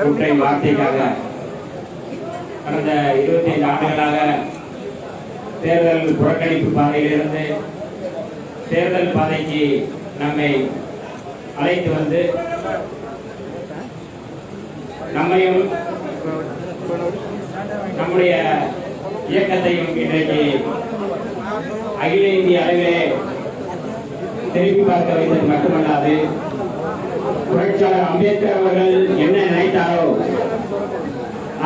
ஒற்றை வார்த்தைக்காக கடந்த இருபத்தி ஐந்து ஆண்டுகளாக தேர்தல் புறக்கணிப்பு பாதையிலிருந்து தேர்தல் பாதைக்கு நம்மை அழைத்து வந்து நம்மையும் நம்முடைய இயக்கத்தையும் இன்றைக்கு அகில இந்திய அளவிலே திரும்பி பார்க்க வைத்தது மட்டுமல்லாது புரட்சியாளர் அம்பேத்கர் அவர்கள் என்ன நினைத்தாரோ?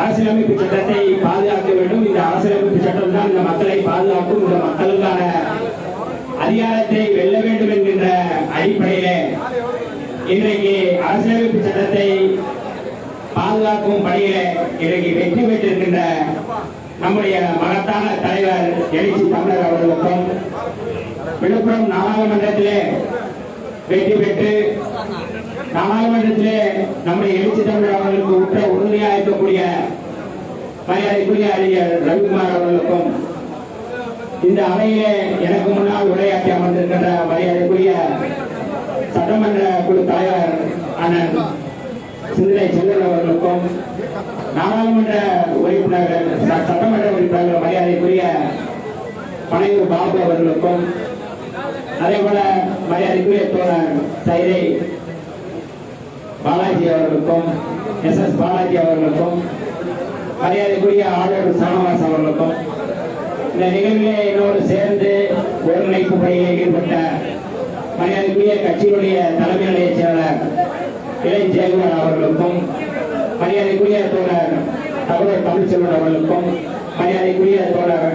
அரசியலமைப்பு சட்டத்தை பாதுகாக்க வேண்டும். இந்த அரசியலமைப்பு சட்டம் தான் இந்த மக்களை பாதுகாக்கும். இந்த மக்களுக்கான அதிகாரத்தை வெல்ல வேண்டும் என்கின்ற அடிப்படையில இன்றைக்கு அரசியலமைப்பு சட்டத்தை பாதுகாக்கும் பணியில இன்றைக்கு வெற்றி பெற்றிருக்கின்ற நம்முடைய மகத்தான தலைவர் எழுச்சி தமிழர் அவர்களுக்கும் விழுப்புரம் நாடாளுமன்றத்திலே வெற்றி பெற்று நாடாளுமன்றத்திலே நம்முடைய எழுச்சி தமிழர் அவர்களுக்கு உற்ற உறுதியாக இருக்கக்கூடிய மரியாதைக்குரிய அறிஞர் ரவிக்குமார் அவர்களுக்கும் இந்த அவையிலே எனக்கு முன்னால் உரையாற்றி அமர்ந்திருக்கின்ற மரியாதைக்குரிய சட்டமன்ற குழு தலைவர் அண்ணன் சிந்தனை செல்வன் அவர்களுக்கும் நாடாளுமன்ற உறுப்பினர்கள் ச- சட்டமன்ற உறுப்பினர்கள் மரியாதைக்குரிய பனையூர் பாபு அவர்களுக்கும் அதே போல மரியாதைக்குரிய தோழர் சைதை பாலாஜி அவர்களுக்கும் எஸ் எஸ் பாலாஜி அவர்களுக்கும் மரியாதைக்குரிய ஆளுநர் சரணவாஸ் அவர்களுக்கும் இந்த நிகழ்விலே என்னோடு சேர்ந்து ஒருங்கிணைப்பு பணியில் ஈடுபட்ட மரியாதைக்குரிய கட்சியினுடைய தலைமை நிலைய செயலர் இளை ஜெயக்குமார் அவர்களுக்கும் மரியாதைக்குரிய தோழர் தகவல் தமிழ்ச்செல்வன் அவர்களுக்கும் மரியாதைக்குரிய தோழர்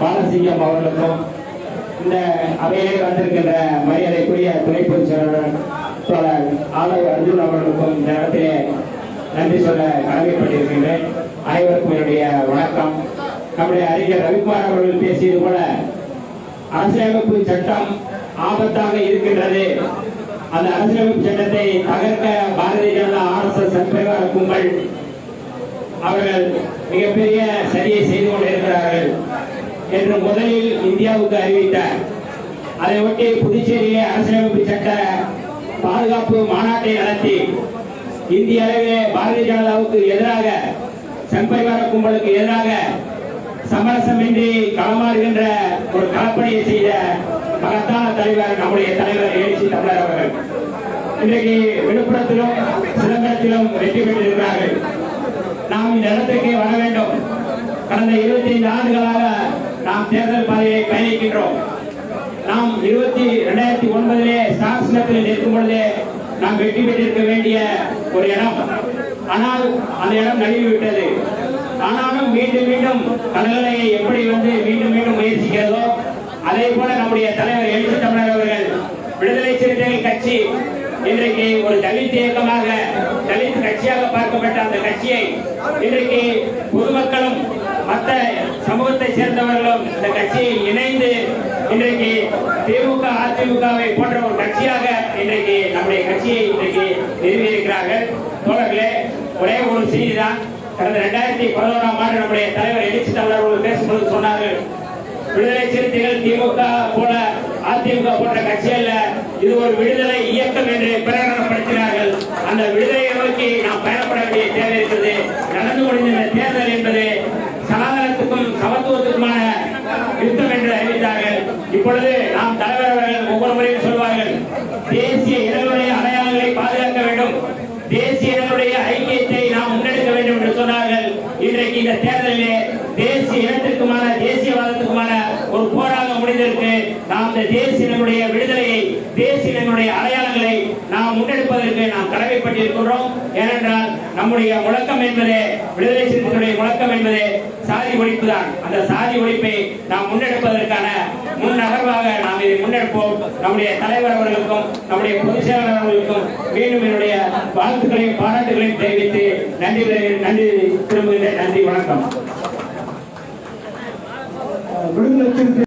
பாலசிங்கம் அவர்களுக்கும் இந்த அவையிலே வந்திருக்கின்ற மரியாதைக்குரிய துணை பொதுச் செயலாளர் தோழர் ஆலய அர்ஜுன் அவர்களுக்கும் இந்த இடத்திலே நன்றி சொல்ல கடமைப்பட்டிருக்கின்றேன். அனைவருக்கும் என்னுடைய வணக்கம். நம்முடைய அறிஞர் ரவிக்குமார் அவர்கள் பேசியது போல அரசியலமைப்பு சட்டம் ஆபத்தாக இருக்கின்றது. அந்த அரசியலமைப்பு சட்டத்தை தகர்க்க பாரதிய ஜனதா ஆர்எஸ்எஸ் சத்பரிவார கும்பல் அவர்கள் மிகப்பெரிய சரியை செய்து கொண்டிருக்கிறார்கள் என்று முதலில் இந்தியாவுக்கு அறிவித்தார். அதை ஒட்டி புதுச்சேரியிலே அரசியலமைப்பு சட்ட பாதுகாப்பு மாநாட்டை நடத்தி இந்திய அளவிலே பாரதிய ஜனதாவுக்கு எதிராக சங்பரிவார கும்பலுக்கு எதிராக சமரசமின்றி களமாறுகின்ற ஒரு களப்பணியை செய்த மகத்தான தலைவர் நம்முடைய தலைவர் எழுச்சி தமிழர் அவர்கள். இன்றைக்கு விழுப்புரத்திலும் சிதம்பரத்திலும் வெற்றி பெற்றிருக்கிறார்கள். நாம் இந்த இடத்திற்கு வர வேண்டும். கடந்த இருபத்தி ஐந்து ஆண்டுகளாக நாம் தேர்தல் பாதையை பயணிக்கின்றோம். நாம் இருபத்தி ரெண்டாயிரத்தி சாசனத்தில் நிற்கும் பொழுதே நாம் வெற்றி பெற்றிருக்க வேண்டிய ஒரு இடம். ஆனால் அந்த இடம் நழுவிவிட்டது. ஆனாலும் மீண்டும் மீண்டும் கடற்கரையை எப்படி வந்து மீண்டும் மீண்டும் முயற்சிக்கிறதோ அதே போல நம்முடைய தலைவர் எழுச்சி தமிழர் அவர்கள் விடுதலை சிறுத்தைகள் கட்சி இன்றைக்கு ஒரு தலித் இயக்கமாக தலித் கட்சியாக பார்க்கப்பட்ட அந்த கட்சியை இன்றைக்கு பொதுமக்களும் சமூகத்தை சேர்ந்தவர்களும் இந்த கட்சியை இணைந்து இன்றைக்கு திமுக அதிமுகவை போன்ற ஒரு கட்சியாக இன்றைக்கு நம்முடைய கட்சியை இன்றைக்கு நிறுவியிருக்கிறார்கள் தோழர்களே ஒரே ஒரு செய்திதான். கடந்த ரெண்டாயிரத்தி பதினோராம் ஆண்டு நம்முடைய தலைவர் எழுச்சி தமிழர் அவர்கள் பேசும்போது சொன்னார்கள் விடுதலை சிறுத்தைகள் திமுக போல அதிமுக போன்ற கட்சி அல்ல இது ஒரு விடுதலை இயக்கம் என்று பிரகடனப்படுத்தினார்கள். அந்த விடுதலையை நோக்கி நாம் பயணப்பட வேண்டிய இப்பொழுது நாம் தலைவர் அவர்கள் ஒவ்வொரு முறையும் சொல்வார்கள் தேசிய இனங்களுடைய அடையாளங்களை பாதுகாக்க வேண்டும். தேசிய இனங்களுடைய ஐக்கியத்தை நாம் முன்னெடுக்க வேண்டும் என்று சொன்னார்கள். இன்றைக்கு இந்த தேர்தலிலே தேசிய இனத்திற்குமான தேசியவாதத்துக்குமான ஒரு போராக முடிந்திருக்கு. நாம் இந்த தேசிய விடுதலையை தேசிய அடையாளங்களை நாம் முன்னெடுப்பதற்கு நாம் கடமைப்பட்டிருக்கின்றோம். ஏனென்றால் நம்முடைய முழக்கம் என்பதே விடுதலை சிறுத்தைகளுடைய முழக்கம் என்பதே சாதி ஒழிப்பு தான். அந்த சாதி ஒழிப்பை நாம் முன்னெடுப்பதற்கான முன் நகர்வாக நாம் இதை முன்னெடுப்போம். நம்முடைய தலைவர் அவர்களுக்கும் நம்முடைய பொதுச் செயலாளர் அவர்களுக்கும் மீண்டும் என்னுடைய வாழ்த்துக்களையும் பாராட்டுகளையும் தெரிவித்து நன்றி நன்றி திரும்புகின்ற நன்றி வணக்கம். விடுதலை சிறுத்தை